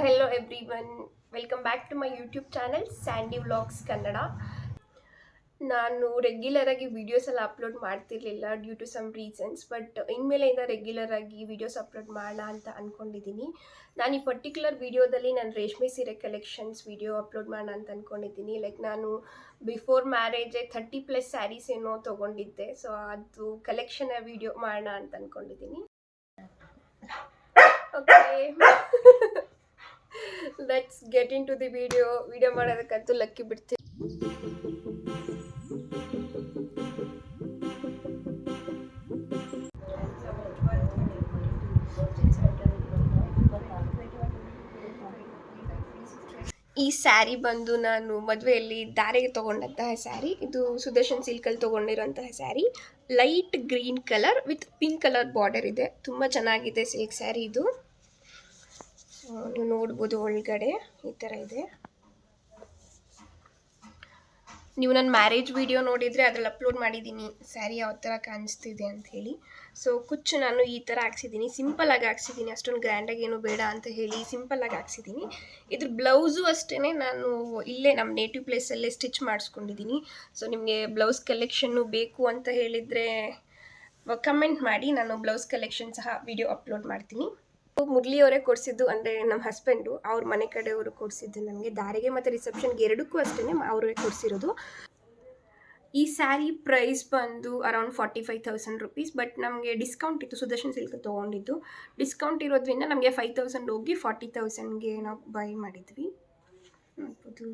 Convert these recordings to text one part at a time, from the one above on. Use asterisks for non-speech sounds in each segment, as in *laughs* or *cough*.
Hello everyone welcome back to my YouTube channel Sandy vlogs Kannada ನಾನು regular ಆಗಿ videos ಎಲ್ಲ upload ಮಾಡ್ತಿರ್ಲಿಲ್ಲ due to some reasons but ಇನ್ಮೇಲೆಯಿಂದ regular ಆಗಿ videos upload ಮಾಡೋಣ ಅಂತ ಅಂದ್ಕೊಂಡಿದ್ದೀನಿ ನಾನು ಈ ಪರ್ಟಿಕ್ಯುಲರ್ ವೀಡಿಯೋದಲ್ಲಿ ನಾನು ರೇಷ್ಮೆ ಸೀರೆ ಕಲೆಕ್ಷನ್ಸ್ ವೀಡಿಯೋ ಅಪ್ಲೋಡ್ ಮಾಡೋಣ ಅಂತ ಅಂದ್ಕೊಂಡಿದ್ದೀನಿ ಲೈಕ್ ನಾನು ಬಿಫೋರ್ ಮ್ಯಾರೇಜೇ ಥರ್ಟಿ ಪ್ಲಸ್ ಸ್ಯಾರೀಸ್ ಏನೋ ತೊಗೊಂಡಿದ್ದೆ ಸೊ ಅದು ಕಲೆಕ್ಷನ್ ವೀಡಿಯೋ ಮಾಡೋಣ ಅಂತ ಅಂದ್ಕೊಂಡಿದ್ದೀನಿ okay let's get into the video video ಮಾಡೋದಕ್ಕಂತೂ lucky ಬಿಡ್ತೀನಿ. ಈ ಸ್ಯಾರಿ ಬಂದು ನಾನು ಮದುವೆಯಲ್ಲಿ ದಾರೆಗೆ ತೊಗೊಂಡಂತಹ ಸ್ಯಾರಿ ಇದು ಸುದರ್ಶನ್ ಸಿಲ್ಕಲ್ಲಿ ತೊಗೊಂಡಿರೋಂತಹ saree light green colour with pink colour border ಇದೆ. ತುಂಬ ಚೆನ್ನಾಗಿದೆ ಸಿಲ್ಕ್ ಸ್ಯಾರಿ ಇದು. ನೀವು ನೋಡ್ಬೋದು ಒಳಗಡೆ, ಈ ಥರ ಇದೆ. ನೀವು ನನ್ನ ಮ್ಯಾರೇಜ್ ವಿಡಿಯೋ ನೋಡಿದರೆ ಅದ್ರಲ್ಲಿ ಅಪ್ಲೋಡ್ ಮಾಡಿದ್ದೀನಿ. ಸ್ಯಾರಿ ಯಾವ ಥರ ಕಾಣಿಸ್ತಿದೆ ಅಂತ ಹೇಳಿ. ಸೊ, ಕುಚ್ಚು ನಾನು ಈ ಥರ ಹಾಕ್ಸಿದ್ದೀನಿ. ಸಿಂಪಲ್ಲಾಗಿ ಹಾಕ್ಸಿದ್ದೀನಿ. ಅಷ್ಟೊಂದು ಗ್ರ್ಯಾಂಡಾಗಿ ಏನು ಬೇಡ ಅಂತ ಹೇಳಿ ಸಿಂಪಲ್ಲಾಗಿ ಹಾಕ್ಸಿದ್ದೀನಿ. ಇದ್ರ ಬ್ಲೌಸು ಅಷ್ಟೇ ನಾನು ಇಲ್ಲೇ ನಮ್ಮ ನೇಟಿವ್ ಪ್ಲೇಸಲ್ಲೇ ಸ್ಟಿಚ್ ಮಾಡಿಸ್ಕೊಂಡಿದ್ದೀನಿ. ಸೊ ನಿಮಗೆ ಬ್ಲೌಸ್ ಕಲೆಕ್ಷನ್ನು ಬೇಕು ಅಂತ ಹೇಳಿದರೆ ಕಮೆಂಟ್ ಮಾಡಿ. ನಾನು ಬ್ಲೌಸ್ ಕಲೆಕ್ಷನ್ ಸಹ ವಿಡಿಯೋ ಅಪ್ಲೋಡ್ ಮಾಡ್ತೀನಿ. ಮುರಳಿಯವರೇ ಕೊಡಿಸಿದ್ದು ಅಂದರೆ ನಮ್ಮ ಹಸ್ಬೆಂಡು ಅವ್ರ ಮನೆ ಕಡೆಯವರು ಕೊಡಿಸಿದ್ದು ನನಗೆ ದಾರಿಗೆ ಮತ್ತು ರಿಸೆಪ್ಷನ್ಗೆ ಎರಡಕ್ಕೂ ಅಷ್ಟೇ ಅವರೇ ಕೊಡಿಸಿರೋದು. ಈ ಸ್ಯಾರಿ ಪ್ರೈಸ್ ಬಂದು around forty five thousand rupees but ನಮಗೆ ಡಿಸ್ಕೌಂಟ್ ಇತ್ತು, ಸುದರ್ಶನ್ ಸಿಲ್ಕ್ ತೊಗೊಂಡಿದ್ದು. ಡಿಸ್ಕೌಂಟ್ ಇರೋದ್ರಿಂದ ನಮಗೆ ಫೈವ್ ತೌಸಂಡ್ ಹೋಗಿ ಫಾರ್ಟಿ ತೌಸಂಡ್ಗೆ ನಾವು ಬೈ ಮಾಡಿದ್ವಿ. ನೋಡ್ಬೋದು.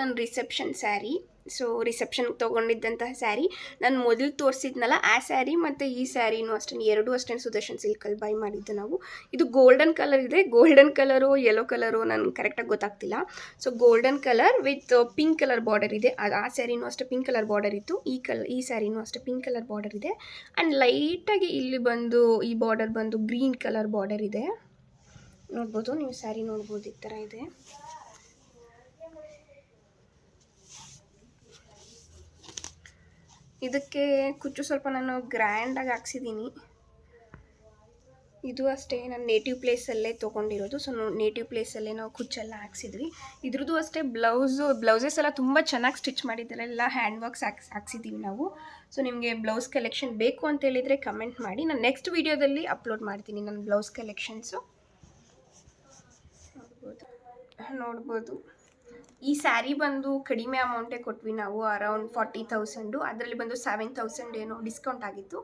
ನಾನು ರಿಸೆಪ್ಷನ್ ಸ್ಯಾರಿ ಸೊ ರಿಸೆಪ್ಷನ್ಗೆ ತೊಗೊಂಡಿದ್ದಂತಹ ಸ್ಯಾರಿ ನಾನು ಮೊದಲು ತೋರಿಸಿದ್ನಲ್ಲ, ಆ ಸ್ಯಾರಿ ಮತ್ತು ಈ ಸ್ಯಾರಿನೂ ಅಷ್ಟೇ ಎರಡೂ ಅಷ್ಟೇ ಸುದರ್ಶನ್ ಸಿಲ್ಕಲ್ಲಿ ಬೈ ಮಾಡಿದ್ದು ನಾವು. ಇದು ಗೋಲ್ಡನ್ ಕಲರ್ ಇದೆ. ಗೋಲ್ಡನ್ ಕಲರು ಯೆಲ್ಲೋ ಕಲರು ನನಗೆ ಕರೆಕ್ಟಾಗಿ ಗೊತ್ತಾಗ್ತಿಲ್ಲ. So golden colour with pink colour border ಇದೆ. ಅದು ಆ ಸ್ಯಾರಿನೂ ಅಷ್ಟೇ ಪಿಂಕ್ ಕಲರ್ ಬಾರ್ಡರ್ ಇತ್ತು. ಈ ಕಲರ್ ಈ ಸ್ಯಾರಿನೂ ಅಷ್ಟೇ ಪಿಂಕ್ ಕಲರ್ ಬಾರ್ಡರ್ ಇದೆ. ಆ್ಯಂಡ್ ಲೈಟಾಗಿ ಇಲ್ಲಿ ಬಂದು, ಈ ಬಾರ್ಡರ್ ಬಂದು ಗ್ರೀನ್ ಕಲರ್ ಬಾರ್ಡರ್ ಇದೆ. ನೋಡ್ಬೋದು, ನೀವು ಸ್ಯಾರಿ ನೋಡ್ಬೋದು ಈ ಥರ ಇದೆ. ಇದಕ್ಕೆ ಕುಚ್ಚು ಸ್ವಲ್ಪ ನಾನು ಗ್ರ್ಯಾಂಡಾಗಿ ಹಾಕ್ಸಿದ್ದೀನಿ ಇದು ಅಷ್ಟೇ, ನಾನು ನೇಟಿವ್ ಪ್ಲೇಸಲ್ಲೇ ತೊಗೊಂಡಿರೋದು. ಸೊ ನೇಟಿವ್ ಪ್ಲೇಸಲ್ಲೇ ನಾವು ಕುಚ್ಚೆಲ್ಲ ಹಾಕ್ಸಿದ್ವಿ. ಇದ್ರದ್ದು ಅಷ್ಟೇ ಬ್ಲೌಸು ಬ್ಲೌಸಸ್ ಎಲ್ಲ ತುಂಬ ಚೆನ್ನಾಗಿ ಸ್ಟಿಚ್ ಮಾಡಿದ್ದಾರೆ. ಎಲ್ಲ ಹ್ಯಾಂಡ್ ವರ್ಕ್ಸ್ ಹಾಕ್ಸ್ ಹಾಕ್ಸಿದ್ದೀವಿ ನಾವು. ಸೊ ನಿಮಗೆ ಬ್ಲೌಸ್ ಕಲೆಕ್ಷನ್ ಬೇಕು ಅಂತ ಹೇಳಿದರೆ ಕಮೆಂಟ್ ಮಾಡಿ. ನಾನು ನೆಕ್ಸ್ಟ್ ವೀಡಿಯೋದಲ್ಲಿ ಅಪ್ಲೋಡ್ ಮಾಡ್ತೀನಿ ನನ್ನ ಬ್ಲೌಸ್ ಕಲೆಕ್ಷನ್ಸು ನೋಡ್ಬೋದು. ನೋಡ್ಬೋದು. ಈ ಸ್ಯಾರಿ ಬಂದು ಕಡಿಮೆ ಅಮೌಂಟೇ ಕೊಟ್ವಿ ನಾವು, ಅರೌಂಡ್ ಫಾರ್ಟಿ ತೌಸಂಡು. ಅದರಲ್ಲಿ ಬಂದು ಸೆವೆನ್ ತೌಸಂಡ್ ಏನೋ ಡಿಸ್ಕೌಂಟ್ ಆಗಿತ್ತು.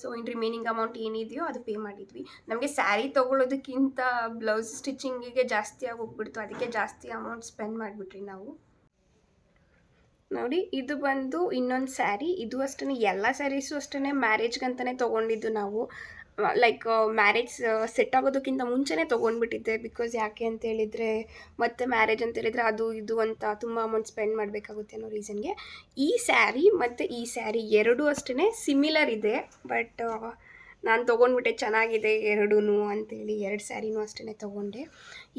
ಸೊ ಇನ್ ರಿಮೈನಿಂಗ್ ಅಮೌಂಟ್ ಏನಿದೆಯೋ ಅದು ಪೇ ಮಾಡಿದ್ವಿ. ನಮಗೆ ಸ್ಯಾರಿ ತೊಗೊಳೋದಕ್ಕಿಂತ ಬ್ಲೌಸ್ ಸ್ಟಿಚಿಂಗಿಗೆ ಜಾಸ್ತಿ ಹೋಗ್ಬಿಡ್ತು ಅದಕ್ಕೆ ಜಾಸ್ತಿ ಅಮೌಂಟ್ ಸ್ಪೆಂಡ್ ಮಾಡಿಬಿಟ್ರಿ ನಾವು. ನೋಡಿ, ಇದು ಬಂದು ಇನ್ನೊಂದು ಸ್ಯಾರಿ. ಇದು ಅಷ್ಟೇ ಎಲ್ಲ ಸ್ಯಾರೀಸು ಅಷ್ಟೇ ಮ್ಯಾರೇಜ್ಗಂತಲೇ ತೊಗೊಂಡಿದ್ದು ನಾವು. ಲೈಕ್ ಮ್ಯಾರೇಜ್ ಸೆಟ್ ಆಗೋದಕ್ಕಿಂತ ಮುಂಚೆನೇ ತೊಗೊಂಡ್ಬಿಟ್ಟಿದ್ದೆ. ಬಿಕಾಸ್ ಯಾಕೆ ಅಂತ ಹೇಳಿದರೆ, ಮತ್ತೆ ಮ್ಯಾರೇಜ್ ಅಂತ ಹೇಳಿದರೆ ಅದು ಇದು ಅಂತ ತುಂಬ ಅಮೌಂಟ್ ಸ್ಪೆಂಡ್ ಮಾಡಬೇಕಾಗುತ್ತೆ ಅನ್ನೋ ರೀಸನ್ಗೆ ಈ ಸ್ಯಾರಿ ಮತ್ತು ಈ ಸ್ಯಾರಿ ಎರಡೂ ಅಷ್ಟೇ ಸಿಮಿಲರ್ ಇದೆ. ಬಟ್ ನಾನು ತೊಗೊಂಡ್ಬಿಟ್ಟೆ ಚೆನ್ನಾಗಿದೆ ಎರಡೂ ಅಂತೇಳಿ ಎರಡು ಸ್ಯಾರಿನೂ ಅಷ್ಟೇ ತೊಗೊಂಡೆ.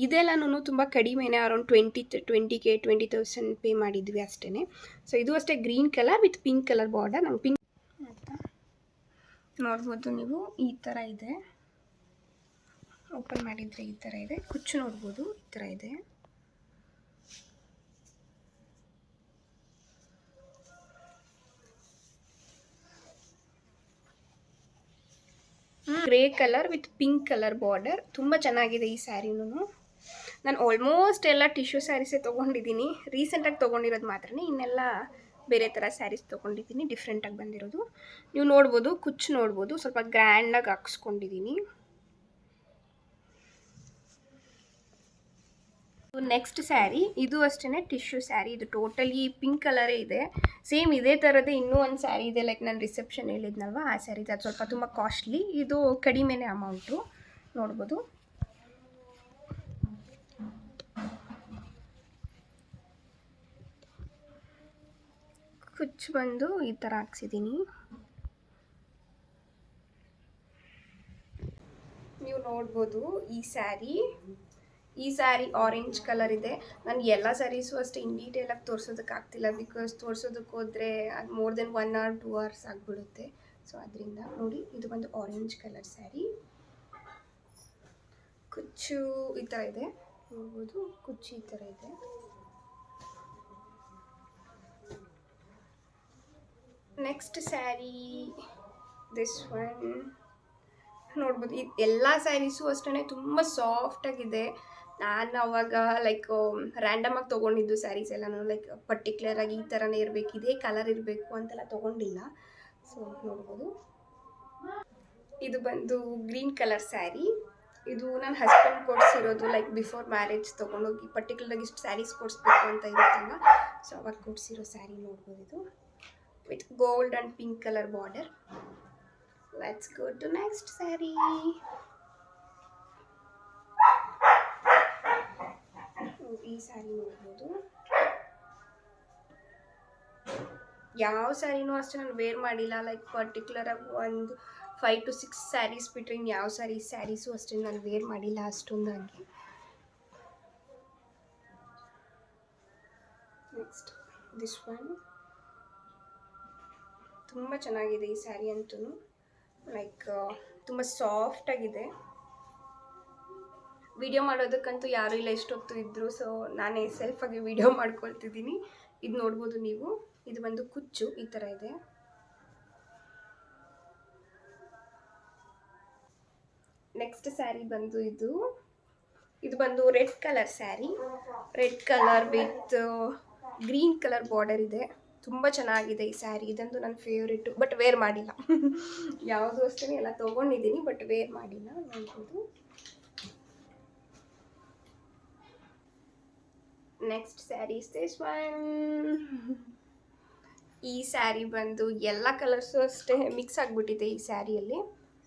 ಇದೆಲ್ಲನೂ ತುಂಬ ಕಡಿಮೆನೇ around twenty twenty K twenty thousand pay ಮಾಡಿದ್ವಿ ಅಷ್ಟೇ ಸೊ ಇದು ಅಷ್ಟೇ green colour with pink colour border ನಂಗೆ ಪಿಂಕ್ ನೋಡ್ಬೋದು ನೀವು, ಈ ಥರ ಇದೆ. ಓಪನ್ ಮಾಡಿದರೆ ಈ ಥರ ಇದೆ. ಕುಚ್ಚು ನೋಡ್ಬೋದು, ಈ ಥರ ಇದೆ. Grey colour with pink colour border. ತುಂಬ ಚೆನ್ನಾಗಿದೆ ಈ ಸ್ಯಾರಿನೂ ನಾನು ಆಲ್ಮೋಸ್ಟ್ ಎಲ್ಲ ಟಿಶ್ಯೂ ಸ್ಯಾರೀಸೇ ತೊಗೊಂಡಿದ್ದೀನಿ. ರೀಸೆಂಟಾಗಿ ತೊಗೊಂಡಿರೋದು ಮಾತ್ರ ಇನ್ನೆಲ್ಲ ಬೇರೆ ಥರ ಸ್ಯಾರೀಸ್ ತೊಗೊಂಡಿದ್ದೀನಿ ಡಿಫ್ರೆಂಟಾಗಿ ಬಂದಿರೋದು. ನೀವು ನೋಡ್ಬೋದು, ಕುಚ್ಚು ನೋಡ್ಬೋದು, ಸ್ವಲ್ಪ ಗ್ರ್ಯಾಂಡಾಗಿ ಹಾಕ್ಸ್ಕೊಂಡಿದ್ದೀನಿ ನೆಕ್ಸ್ಟ್ ಸ್ಯಾರಿ ಇದು ಅಷ್ಟೇ ಟಿಶ್ಯೂ ಸ್ಯಾರಿ ಇದು ಟೋಟಲಿ ಪಿಂಕ್ ಕಲರೇ ಇದೆ. ಸೇಮ್ ಇದೇ ಥರದೇ ಇನ್ನೂ ಒಂದು ಸ್ಯಾರಿ ಇದೆ ಲೈಕ್ ನಾನು ರಿಸೆಪ್ಷನ್ ಹೇಳಿದ್ನಲ್ವ, ಆ ಸ್ಯಾರಿ ಅದು ಸ್ವಲ್ಪ ತುಂಬ ಕಾಸ್ಟ್ಲಿ ಇದು ಕಡಿಮೆನೇ ಅಮೌಂಟು ನೋಡ್ಬೋದು. ಕುಚ್ಚು ಬಂದು ಈ ಥರ ಹಾಕ್ಸಿದ್ದೀನಿ. ನೀವು ನೋಡ್ಬೋದು ಈ ಸ್ಯಾರಿ. ಈ ಸ್ಯಾರಿ ಆರೆಂಜ್ ಕಲರ್ ಇದೆ. ನಾನು ಎಲ್ಲ ಸ್ಯಾರೀಸು ಅಷ್ಟೇ ಇನ್ ಡೀಟೇಲಾಗಿ ತೋರಿಸೋದಕ್ಕೆ ಆಗ್ತಿಲ್ಲ ಬಿಕಾಸ್ ತೋರಿಸೋದಕ್ಕೆ ಹೋದರೆ ಅದು more than one or two hours ಆಗಿಬಿಡುತ್ತೆ. ಸೊ ಅದರಿಂದ ನೋಡಿ, ಇದು ಬಂದು ಆರೆಂಜ್ ಕಲರ್ ಸ್ಯಾರಿ. ಕುಚ್ಚು ಈ ಥರ ಇದೆ. ನೋಡ್ಬೋದು, ಕುಚ್ಚು ಈ ಥರ ಇದೆ. ನೆಕ್ಸ್ಟ್ ಸ್ಯಾರಿ ದಿಸ್ ಒನ್ ನೋಡ್ಬೋದು ಇದು ಎಲ್ಲ ಸ್ಯಾರೀಸು ಅಷ್ಟೇ ತುಂಬ ಸಾಫ್ಟಾಗಿದೆ ನಾನು ಅವಾಗ ಲೈಕ್ ರ್ಯಾಂಡಮ್ ಆಗಿ ತೊಗೊಂಡಿದ್ದು ಸ್ಯಾರೀಸ್ ಎಲ್ಲನೂ ಲೈಕ್ ಪರ್ಟಿಕ್ಯುಲರ್ ಆಗಿ ಈ ಥರನೇ ಇರಬೇಕು, ಇದೇ ಕಲರ್ ಇರಬೇಕು ಅಂತೆಲ್ಲ ತೊಗೊಂಡಿಲ್ಲ. ಸೊ ನೋಡ್ಬೋದು. ಇದು ಬಂದು ಗ್ರೀನ್ ಕಲರ್ ಸ್ಯಾರಿ ಇದು ನನ್ನ ಹಸ್ಬೆಂಡ್ ಕೊಡಿಸಿರೋದು ಲೈಕ್ ಬಿಫೋರ್ ಮ್ಯಾರೇಜ್ ತೊಗೊಂಡೋಗಿ ಪರ್ಟಿಕ್ಯುಲರ್ ಇಷ್ಟು ಸ್ಯಾರೀಸ್ ಕೊಡಿಸ್ಬೇಕು ಅಂತ ಇರುತ್ತಲ್ಲ ಸೊ ಅವಾಗ ಕೊಡಿಸಿರೋ ಸ್ಯಾರಿ ನೋಡ್ಬೋದು ಇದು. With gold and pink color border. Let's go to next sari ಈ ಸ್ಯಾರಿ ಯಾವ ಸ್ಯಾರಿನೂ ಅಷ್ಟೇ ನಾನು ವೇರ್ ಮಾಡಿಲ್ಲ. ಲೈಕ್ ಪರ್ಟಿಕ್ಯುಲರ್ ಆಗಿ ಒಂದು ಫೈವ್ ಟು ಸಿಕ್ಸ್ ಸ್ಯಾರೀಸ್ ಬಿಟ್ಟರೆ ಇನ್ನು ಯಾವ ಸ್ಯಾರಿ ಸ್ಯಾರೀಸು ಅಷ್ಟೇ ನಾನು ವೇರ್ ಮಾಡಿಲ್ಲ ಅಷ್ಟೊಂದಾಗಿ. ನೆಕ್ಸ್ಟ್ ದಿಸ್ ಒನ್ ತುಂಬ ಚೆನ್ನಾಗಿದೆ ಈ ಸ್ಯಾರಿ ಅಂತೂ ಲೈಕ್ ತುಂಬ ಸಾಫ್ಟಾಗಿದೆ ವಿಡಿಯೋ ಮಾಡೋದಕ್ಕಂತೂ ಯಾರೂ ಇಲ್ಲ ಎಷ್ಟೊತ್ತು ಇದ್ದರು ಸೊ ನಾನೇ ಸೆಲ್ಫಾಗಿ ವಿಡಿಯೋ *laughs* ಮಾಡ್ಕೊಳ್ತಿದ್ದೀನಿ. ಇದು ನೋಡ್ಬೋದು ನೀವು. ಇದು ಬಂದು ಕುಚ್ಚು, ಈ ಥರ ಇದೆ. ನೆಕ್ಸ್ಟ್ ಸ್ಯಾರಿ ಬಂದು ಇದು. ಇದು ಬಂದು red colour sari. Red colour with green colour border ಇದೆ. ತುಂಬ ಚೆನ್ನಾಗಿದೆ ಈ ಸ್ಯಾರಿ ಇದಂತೂ ನನ್ನ ಫೇವ್ರೇಟು ಬಟ್ ವೇರ್ ಮಾಡಿಲ್ಲ. *laughs* ಯಾವುದು ಅಷ್ಟೇ ಎಲ್ಲ ತೊಗೊಂಡಿದ್ದೀನಿ ಬಟ್ ವೇರ್ ಮಾಡಿಲ್ಲ ನೋಡ್ಬೋದು ನೆಕ್ಸ್ಟ್ ಸ್ಯಾರಿ ದಿಸ್ ಒನ್ ಈ ಸ್ಯಾರಿ ಬಂದು ಎಲ್ಲ ಕಲರ್ಸು ಅಷ್ಟೇ ಮಿಕ್ಸ್ ಆಗಿಬಿಟ್ಟಿದೆ ಈ ಸ್ಯಾರಿಯಲ್ಲಿ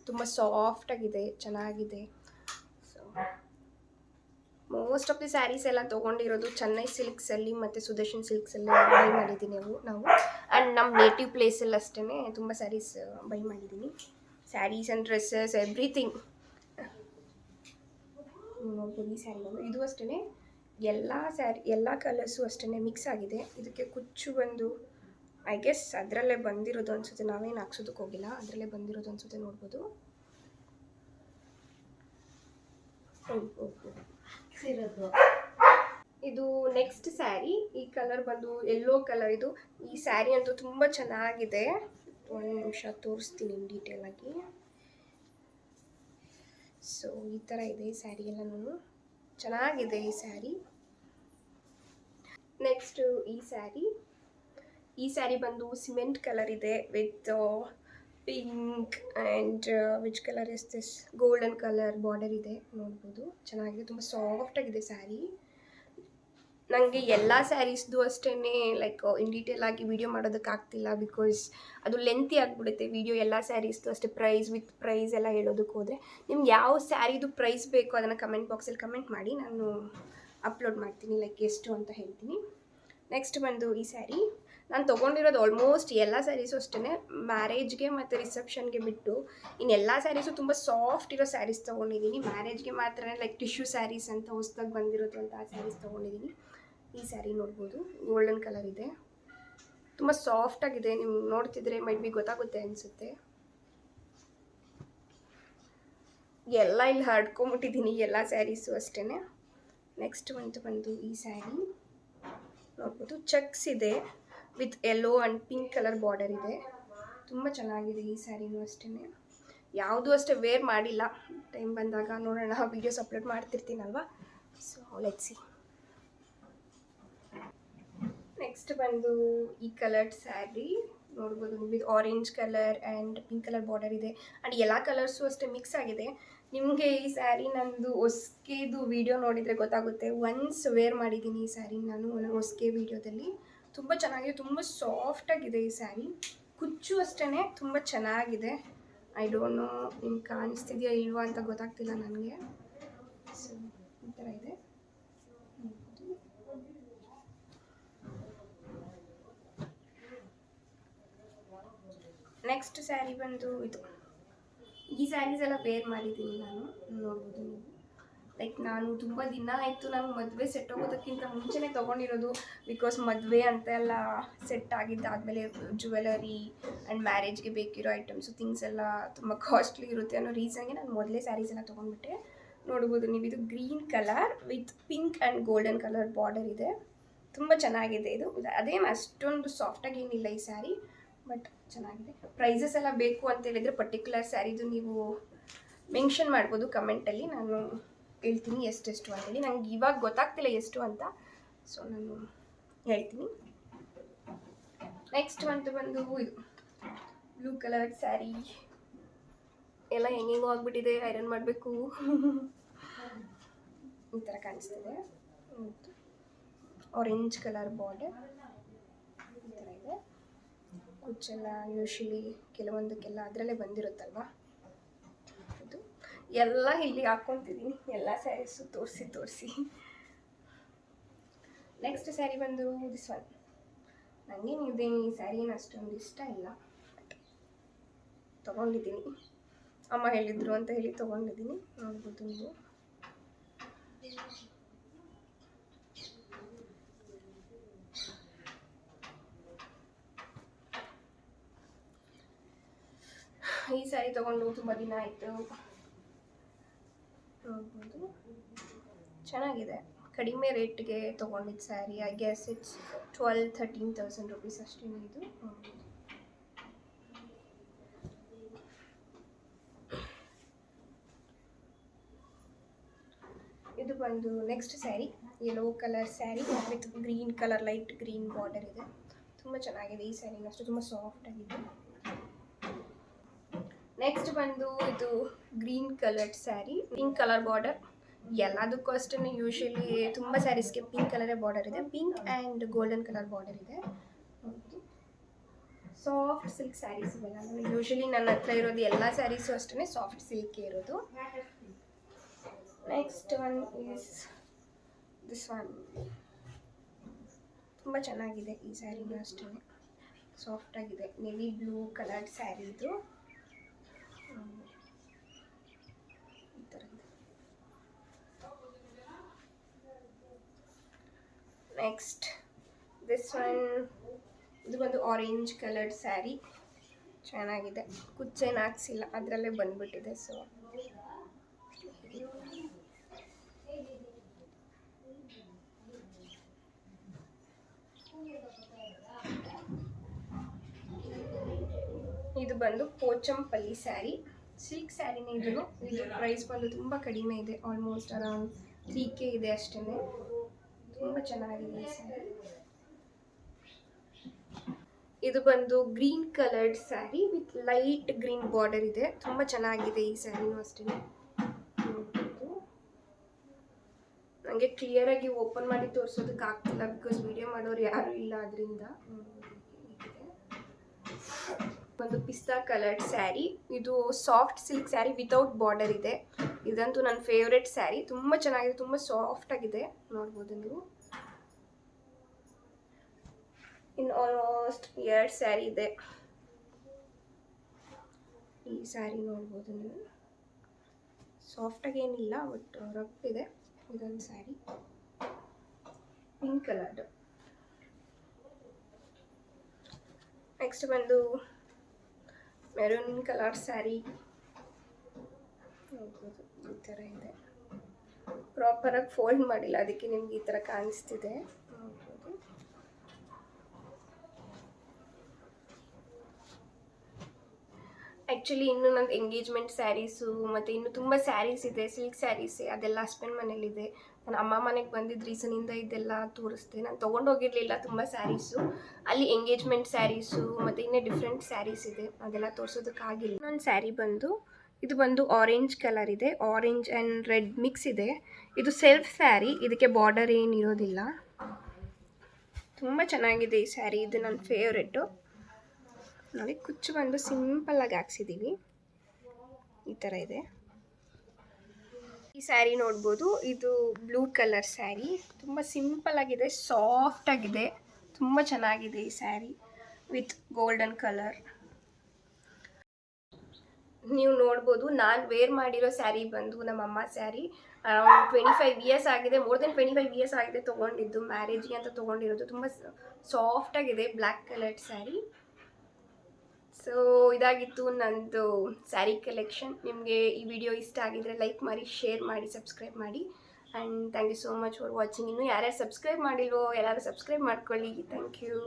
ತುಂಬ ಸಾಫ್ಟಾಗಿದೆ ಚೆನ್ನಾಗಿದೆ. ಮೋಸ್ಟ್ ಆಫ್ ದಿ ಸ್ಯಾರೀಸ್ ಎಲ್ಲ ತೊಗೊಂಡಿರೋದು ಚೆನ್ನೈ ಸಿಲ್ಕ್ಸಲ್ಲಿ ಮತ್ತು ಸುದರ್ಶನ್ ಸಿಲ್ಕ್ಸಲ್ಲಿ ಬೈ ಮಾಡಿದ್ದೀನಿ ಅವು ನಾವು. ಆ್ಯಂಡ್ ನಮ್ಮ ನೇಟಿವ್ ಪ್ಲೇಸಲ್ಲಿ ಅಷ್ಟೇ ತುಂಬ ಸ್ಯಾರೀಸ್ ಬೈ ಮಾಡಿದ್ದೀನಿ ಸ್ಯಾರೀಸ್ ಆ್ಯಂಡ್ ಡ್ರೆಸ್ಸಸ್ ಎವ್ರಿಥಿಂಗ್ ನೋಡ್ಬೋದು ಈ ಸ್ಯಾರಿ ಬಂದು ಇದು ಅಷ್ಟೇ ಎಲ್ಲ ಸ್ಯಾರಿ ಎಲ್ಲ ಕಲರ್ಸು ಅಷ್ಟೇ ಮಿಕ್ಸ್ ಆಗಿದೆ. ಇದಕ್ಕೆ ಕುಚ್ಚು ಬಂದು ಐ ಗೆಸ್ ಅದರಲ್ಲೇ ಬಂದಿರೋದು ಅನ್ಸುತ್ತೆ. ನಾವೇನು ಹಾಕ್ಸೋದಕ್ಕೆ ಹೋಗಿಲ್ಲ. ಅದರಲ್ಲೇ ಬಂದಿರೋದು ಅನ್ಸುತ್ತೆ ನೋಡ್ಬೋದು. Okay hmm, hmm. ಇದು ನೆಕ್ಸ್ಟ್ ಸ್ಯಾರಿ ಈ ಕಲರ್ ಬಂದು ಎಲ್ಲೋ ಕಲರ್ ಇದು ಈ ಸ್ಯಾರಿ ಅಂತೂ ತುಂಬ ಚೆನ್ನಾಗಿದೆ. ಒಂದು ನಿಮಿಷ ತೋರಿಸ್ತೀನಿ ಡೀಟೇಲ್ ಆಗಿ. ಸೊ ಈ ಥರ ಇದೆ ಈ ಸ್ಯಾರಿ ನಾನು. ಚೆನ್ನಾಗಿದೆ ಈ ಸ್ಯಾರಿ ನೆಕ್ಸ್ಟು ಈ ಸ್ಯಾರಿ ಈ ಸ್ಯಾರಿ ಬಂದು ಸಿಮೆಂಟ್ ಕಲರ್ ಇದೆ with pink and which colour is this golden colour border ಇದೆ ನೋಡ್ಬೋದು. ಚೆನ್ನಾಗಿದೆ. ತುಂಬ ಸಾಫ್ಟ್ ಆಗಿದೆ ಸ್ಯಾರಿ ನನಗೆ ಎಲ್ಲ ಸ್ಯಾರೀಸ್ದು ಅಷ್ಟೇ ಲೈಕ್ ಇನ್ ಡೀಟೇಲ್ ಆಗಿ ಮಾಡೋದಕ್ಕೆ ಆಗ್ತಿಲ್ಲ ಬಿಕಾಸ್ ಅದು ಲೆಂತಿ ಆಗಿಬಿಡುತ್ತೆ. ವಿಡಿಯೋ ಎಲ್ಲ ಸ್ಯಾರೀಸ್ದು ಅಷ್ಟೇ ಪ್ರೈಸ್ ವಿತ್ ಪ್ರೈಸ್ ಎಲ್ಲ ಹೇಳೋದಕ್ಕೆ ಹೋದರೆ. ನಿಮ್ಗೆ ಯಾವ ಸ್ಯಾರಿದು ಪ್ರೈಸ್ ಬೇಕು ಅದನ್ನು ಕಮೆಂಟ್ ಬಾಕ್ಸಲ್ಲಿ ಕಮೆಂಟ್ ಮಾಡಿ, ನಾನು ಅಪ್ಲೋಡ್ ಮಾಡ್ತೀನಿ ಲೈಕ್ ಎಷ್ಟು ಅಂತ ಹೇಳ್ತೀನಿ. ನೆಕ್ಸ್ಟ್ ಬಂದು ಈ ಸ್ಯಾರಿ ನಾನು ತೊಗೊಂಡಿರೋದು ಆಲ್ಮೋಸ್ಟ್ ಎಲ್ಲ ಸ್ಯಾರೀಸು ಅಷ್ಟೇ ಮ್ಯಾರೇಜ್ಗೆ ಮತ್ತು ರಿಸೆಪ್ಷನ್ಗೆ ಬಿಟ್ಟು ಇನ್ನು ಎಲ್ಲ ಸ್ಯಾರೀಸು ತುಂಬ ಸಾಫ್ಟ್ ಇರೋ ಸ್ಯಾರೀಸ್ ತೊಗೊಂಡಿದ್ದೀನಿ ಮ್ಯಾರೇಜ್ಗೆ ಮಾತ್ರ ಲೈಕ್ ಟಿಶ್ಯೂ ಸ್ಯಾರೀಸ್ ಅಂತ ಹೊಸ್ದಾಗಿ ಬಂದಿರೋದು ಅಂತ ಆ ಸ್ಯಾರೀಸ್ ತೊಗೊಂಡಿದ್ದೀನಿ ಈ ಸ್ಯಾರಿ ನೋಡ್ಬೋದು. ಗೋಲ್ಡನ್ ಕಲರ್ ಇದೆ. ತುಂಬ ಸಾಫ್ಟ್ ಆಗಿದೆ. ನೀವು ನೋಡ್ತಿದ್ರೆ ಮೈಟ್ ಬಿ ಗೊತ್ತಾಗುತ್ತೆ ಅನಿಸುತ್ತೆ. ಎಲ್ಲ ಇಲ್ಲಿ ಹರ್ಡ್ಕೊಂಬಿಟ್ಟಿದ್ದೀನಿ ಎಲ್ಲ ಸ್ಯಾರೀಸು ಅಷ್ಟೇ ನೆಕ್ಸ್ಟ್ ಬಂತು ಬಂದು ಈ ಸ್ಯಾರಿ ನೋಡ್ಬೋದು. ಚಕ್ಸ್ ಇದೆ. With yellow and pink colour border ಇದೆ. ತುಂಬ ಚೆನ್ನಾಗಿದೆ ಈ ಸ್ಯಾರಿನೂ ಅಷ್ಟೇ ಯಾವುದೂ ಅಷ್ಟೇ ವೇರ್ ಮಾಡಿಲ್ಲ. ಟೈಮ್ ಬಂದಾಗ ನೋಡೋಣ, ವೀಡಿಯೋಸ್ ಅಪ್ಲೋಡ್ ಮಾಡ್ತಿರ್ತೀನಲ್ವ? ಸೊ ಲೆಟ್ಸಿ ನೆಕ್ಸ್ಟ್ ಬಂದು ಈ ಕಲರ್ಡ್ ಸ್ಯಾರಿ. ನೋಡ್ಬೋದು with orange colour and pink colour border ಇದೆ. ಆ್ಯಂಡ್ ಎಲ್ಲ ಕಲರ್ಸು ಅಷ್ಟೇ ಮಿಕ್ಸ್ ಆಗಿದೆ. ನಿಮಗೆ ಈ ಸ್ಯಾರಿ ನಂದು ಹೊಸ್ಕೆದು ವಿಡಿಯೋ ನೋಡಿದರೆ ಗೊತ್ತಾಗುತ್ತೆ. ಒನ್ಸ್ ವೇರ್ ಮಾಡಿದ್ದೀನಿ ಈ ಸ್ಯಾರಿ ನಾನು ನನ್ನ ವಿಡಿಯೋದಲ್ಲಿ ತುಂಬ ಚೆನ್ನಾಗಿದೆ, ತುಂಬ ಸಾಫ್ಟಾಗಿದೆ ಈ ಸ್ಯಾರಿ ಕುಚ್ಚು ಅಷ್ಟೇ ತುಂಬ ಚೆನ್ನಾಗಿದೆ. ಐ ಡೋಂಟ್ ನೋ ನಿಮ್ಗೆ ಕಾಣಿಸ್ತಿದೆಯಾ ಇಲ್ವಾ ಅಂತ ಗೊತ್ತಾಗ್ತಿಲ್ಲ ನನಗೆ. ಸೊ ಈ ಥರ ಇದೆ. ನೆಕ್ಸ್ಟ್ ಸ್ಯಾರಿ ಬಂದು ಇದು. ಈ ಸ್ಯಾರೀಸ್ ಎಲ್ಲ ವೇರ್ ಮಾಡಿದ್ದೀನಿ ನಾನು. ನೋಡ್ಬೋದು ನೀವು. ಲೈಕ್ ನಾನು ತುಂಬ ದಿನ ಆಯಿತು ನಾನು ಮದುವೆ ಸೆಟ್ ಹೋಗೋದಕ್ಕಿಂತ ಮುಂಚೆನೇ ತೊಗೊಂಡಿರೋದು ಬಿಕಾಸ್ ಮದುವೆ ಅಂತ ಎಲ್ಲ ಸೆಟ್ ಆಗಿದ್ದಾದಮೇಲೆ ಜುವೆಲರಿ ಆ್ಯಂಡ್ ಮ್ಯಾರೇಜ್ಗೆ ಬೇಕಿರೋ ಐಟಮ್ಸು ಥಿಂಗ್ಸ್ ಎಲ್ಲ ತುಂಬ ಕಾಸ್ಟ್ಲಿ ಇರುತ್ತೆ ಅನ್ನೋ ರೀಸನ್ಗೆ ನಾನು ಮೊದಲೇ ಸ್ಯಾರೀಸ್ ಎಲ್ಲ ತೊಗೊಂಡ್ಬಿಟ್ಟೆ. ನೋಡ್ಬೋದು ನೀವು, ಇದು green colour with pink and golden colour border ಇದೆ. ತುಂಬ ಚೆನ್ನಾಗಿದೆ ಇದು. ಅದೇನು ಅಷ್ಟೊಂದು ಸಾಫ್ಟಾಗಿ ಏನಿಲ್ಲ ಈ ಸ್ಯಾರಿ ಬಟ್ ಚೆನ್ನಾಗಿದೆ. ಪ್ರೈಸಸ್ ಎಲ್ಲ ಬೇಕು ಅಂತ ಹೇಳಿದರೆ ಪರ್ಟಿಕ್ಯುಲರ್ ಸ್ಯಾರಿದು ನೀವು ಮೆನ್ಷನ್ ಮಾಡ್ಬೋದು ಕಮೆಂಟಲ್ಲಿ ನಾನು ಹೇಳ್ತೀನಿ ಎಷ್ಟೆಷ್ಟು ಅಂತೇಳಿ. ನನಗೆ ಇವಾಗ ಗೊತ್ತಾಗ್ತಿಲ್ಲ ಎಷ್ಟು ಅಂತ. ಸೊ ನಾನು ಹೇಳ್ತೀನಿ. ನೆಕ್ಸ್ಟ್ ಅಂತ ಬಂದು ಇದು ಬ್ಲೂ ಕಲರ್ ಸ್ಯಾರಿ ಎಲ್ಲ ಹೆಂಗೆಂಗೋ ಆಗ್ಬಿಟ್ಟಿದೆ ಐರನ್ ಮಾಡಬೇಕು. ಈ ಥರ ಕಾಣಿಸ್ತಿದೆ. ಆರೆಂಜ್ ಕಲರ್ ಬಾರ್ಡರ್ ಈ ಥರ ಇದೆ. ಕುಚ್ಚೆಲ್ಲ ಯೂಶಲಿ ಕೆಲವೊಂದಕ್ಕೆಲ್ಲ ಅದರಲ್ಲೇ ಬಂದಿರುತ್ತಲ್ವಾ? ಎಲ್ಲ ಇಲ್ಲಿ ಹಾಕ್ಕೊತಿದ್ದೀನಿ ಎಲ್ಲ ಸ್ಯಾರೀಸು ತೋರಿಸಿ ತೋರಿಸಿ. ನೆಕ್ಸ್ಟ್ ಸ್ಯಾರಿ ಬಂದು ದಿಸ್ ಒನ್ ನನಗೇನಿದೆ ಈ ಸ್ಯಾರಿ ಏನು ಅಷ್ಟೊಂದು ಇಷ್ಟ ಇಲ್ಲ. ತೊಗೊಂಡಿದ್ದೀನಿ. ಅಮ್ಮ ಹೇಳಿದ್ರು ಅಂತ ಹೇಳಿ ತೊಗೊಂಡಿದ್ದೀನಿ. ನೋಡ್ಬೋದು ನೀವು. ಈ ಸ್ಯಾರಿ ತಗೊಂಡು ತುಂಬ ದಿನ ಆಯಿತು. ನೋಡ್ಬೋದು ಚೆನ್ನಾಗಿದೆ. ಕಡಿಮೆ ರೇಟ್ಗೆ ತೊಗೊಂಡಿದ್ದು sari. I guess it's twelve thirteen thousand rupees ಅಷ್ಟೇ ಇದು. ಇದು ಬಂದು next sari. Yellow colour sari with green colour light green border ಇದೆ. ತುಂಬ ಚೆನ್ನಾಗಿದೆ ಈ ಸ್ಯಾರಿನ ಅಷ್ಟು ತುಂಬ ಸಾಫ್ಟ್ ಆಗಿದೆ. ನೆಕ್ಸ್ಟ್ ಬಂದು ಇದು green colour sari pink colour border ಎಲ್ಲದಕ್ಕೂ ಅಷ್ಟೇ ಯೂಶಲಿ ತುಂಬ ಸ್ಯಾರೀಸ್ಗೆ ಪಿಂಕ್ ಕಲರೇ ಬಾರ್ಡರ್ ಇದೆ. Pink and golden colour border ಇದೆ. ಸಾಫ್ಟ್ ಸಿಲ್ಕ್ ಸ್ಯಾರೀಸ್ ಇವೆಲ್ಲ ಯೂಶಲಿ ನನ್ನ ಹತ್ರ ಇರೋದು ಎಲ್ಲ ಸ್ಯಾರೀಸು ಅಷ್ಟೇ ಸಾಫ್ಟ್ ಸಿಲ್ಕ್ ಇರೋದು. Next one is this one ತುಂಬ ಚೆನ್ನಾಗಿದೆ ಈ ಸ್ಯಾರಿನೂ ಅಷ್ಟೇ ಸಾಫ್ಟಾಗಿದೆ ನೆವಿ ಬ್ಲೂ ಕಲರ್ ಸ್ಯಾರಿ ಇದು. ನೆಕ್ಸ್ಟ್ ದಿಸ್ ಒನ್ ಇದು ಬಂದು ಆರೆಂಜ್ ಕಲರ್ಡ್ ಸ್ಯಾರಿ ಚೆನ್ನಾಗಿದೆ. ಕುಚ್ಚೇನು ಹಾಕ್ಸಿಲ್ಲ. ಅದರಲ್ಲೇ ಬಂದ್ಬಿಟ್ಟಿದೆ ಸೊ ಇದು ಬಂದು ಪೋಚಂಪಲ್ಲಿ ಸ್ಯಾರಿ. ಸಿಲ್ಕ್ ಸ್ಯಾರಿನೇ ಇದು. ಇದು ಪ್ರೈಸ್ ಬಂದು ತುಂಬ ಕಡಿಮೆ ಇದೆ. ಆಲ್ಮೋಸ್ಟ್ ಅರೌಂಡ್ ತ್ರೀ ಕೆ ಇದೆ ಅಷ್ಟೇ ತುಂಬ ಚೆನ್ನಾಗಿದೆ ಈ ಸ್ಯಾರಿ. ಇದು ಬಂದು green coloured sari with light green border ಇದೆ. ತುಂಬ ಚೆನ್ನಾಗಿದೆ ಈ ಸ್ಯಾರಿನೂ ಅಷ್ಟೇ ನನಗೆ ಕ್ಲಿಯರಾಗಿ ಓಪನ್ ಮಾಡಿ ತೋರಿಸೋದಕ್ಕೆ ಆಗ್ತಿಲ್ಲ ಬಿಕಾಸ್ ವಿಡಿಯೋ ಮಾಡೋರು ಯಾರೂ ಇಲ್ಲ ಅದರಿಂದ ಒಂದು ಪಿಸ್ತಾ ಕಲರ್ಡ್ ಸ್ಯಾರಿ ಇದು soft silk sari without border ಇದೆ. ಇದಂತೂ ನನ್ನ ಫೇವ್ರೆಟ್ ಸ್ಯಾರಿ ತುಂಬ ಚೆನ್ನಾಗಿದೆ, ತುಂಬ ಸಾಫ್ಟ್ ಆಗಿದೆ. ನೋಡ್ಬೋದು ನೀವು. ಇನ್ ಆಲ್ಮೋಸ್ಟ್ ಎರಡು ಸ್ಯಾರಿ ಇದೆ. ಈ ಸ್ಯಾರಿ ನೋಡ್ಬೋದು ನೀವು. ಸಾಫ್ಟಾಗಿ ಏನಿಲ್ಲ ಬಟ್ ರಫ್ ಇದೆ. ಇದೊಂದು ಸ್ಯಾರಿ ಪಿಂಕ್ ಕಲರ್ದು ನೆಕ್ಸ್ಟ್ ಬಂದು ಮೆರೂನ್ ಕಲರ್ ಸ್ಯಾರಿ ಈ ಥರ ಇದೆ. ಪ್ರಾಪರಾಗಿ ಫೋಲ್ಡ್ ಮಾಡಿಲ್ಲ. ಅದಕ್ಕೆ ನಿಮ್ಗೆ ಈ ಥರ ಕಾಣಿಸ್ತಿದೆ. ಆ್ಯಕ್ಚುಲಿ ಇನ್ನು ನಂದು ಎಂಗೇಜ್ಮೆಂಟ್ ಸ್ಯಾರೀಸು ಮತ್ತು ಇನ್ನು ತುಂಬ ಸ್ಯಾರೀಸ್ ಇದೆ ಸಿಲ್ಕ್ ಸ್ಯಾರೀಸ್ ಅದೆಲ್ಲ ಹಸ್ಬೆಂಡ್ ಮನೇಲಿದೆ. ನಾನು ಅಮ್ಮ ಮನೆಗೆ ಬಂದಿದ್ದ ರೀಸನಿಂದ ಇದೆಲ್ಲ ತೋರಿಸ್ದೆ. ನಾನು ತೊಗೊಂಡೋಗಿರಲಿಲ್ಲ ತುಂಬ ಸ್ಯಾರೀಸು ಅಲ್ಲಿ ಎಂಗೇಜ್ಮೆಂಟ್ ಸ್ಯಾರೀಸು ಮತ್ತು ಇನ್ನೇ ಡಿಫ್ರೆಂಟ್ ಸ್ಯಾರೀಸ್ ಇದೆ. ಅದೆಲ್ಲ ತೋರಿಸೋದಕ್ಕಾಗಿಲ್ಲ ನನ್ನ ಸ್ಯಾರಿ ಬಂದು, ಇದು ಬಂದು ಆರೆಂಜ್ ಕಲರ್ ಇದೆ. ಆರೆಂಜ್ ಆ್ಯಂಡ್ ರೆಡ್ ಮಿಕ್ಸ್ ಇದೆ. ಇದು ಸೆಲ್ಫ್ ಸ್ಯಾರಿ ಇದಕ್ಕೆ ಬಾರ್ಡರ್ ಏನಿರೋದಿಲ್ಲ ತುಂಬ ಚೆನ್ನಾಗಿದೆ ಈ ಸ್ಯಾರಿ ಇದು ನನ್ನ ಫೇವ್ರೆಟ್ಟು ನೋಡಿ, ಕುಚ್ಚು ಬಂದು ಸಿಂಪಲ್ಲಾಗಿ ಹಾಕ್ಸಿದ್ದೀವಿ ಈ ಥರ ಇದೆ. ಈ ಸ್ಯಾರಿ ನೋಡ್ಬೋದು. ಇದು ಬ್ಲೂ ಕಲರ್ ಸ್ಯಾರಿ. ತುಂಬ ಸಿಂಪಲ್ ಆಗಿದೆ, ಸಾಫ್ಟ್ ಆಗಿದೆ. ತುಂಬ ಚೆನ್ನಾಗಿದೆ ಈ ಸ್ಯಾರಿ ವಿತ್ ಗೋಲ್ಡನ್ ಕಲರ್. ನೀವು ನೋಡ್ಬೋದು, ನಾನು ವೇರ್ ಮಾಡಿರೋ ಸ್ಯಾರಿ ಬಂದು ನಮ್ಮ ಅಮ್ಮ sari around twenty five years ಆಗಿದೆ. More than twenty five years ಆಗಿದೆ ತೊಗೊಂಡಿದ್ದು. ಮ್ಯಾರೇಜ್ಗೆ ಅಂತ ತೊಗೊಂಡಿರೋದು. ತುಂಬ ಸಾಫ್ಟ್ ಆಗಿದೆ ಬ್ಲ್ಯಾಕ್ ಕಲರ್ಡ್ ಸ್ಯಾರಿ. ಸೊ ಇದಾಗಿತ್ತು ನಂದು ಸ್ಯಾರಿ ಕಲೆಕ್ಷನ್ ನಿಮಗೆ ಈ ವಿಡಿಯೋ ಇಷ್ಟ ಆಗಿದ್ರೆ ಲೈಕ್ ಮಾಡಿ ಶೇರ್ ಮಾಡಿ ಸಬ್ಸ್ಕ್ರೈಬ್ ಮಾಡಿ. And thank you so much for watching ಇನ್ನು ಯಾರ್ಯಾರು ಸಬ್ಸ್ಕ್ರೈಬ್ ಮಾಡಿಲ್ವೋ, ಎಲ್ಲರೂ ಸಬ್ಸ್ಕ್ರೈಬ್ ಮಾಡ್ಕೊಳ್ಳಿ. Thank you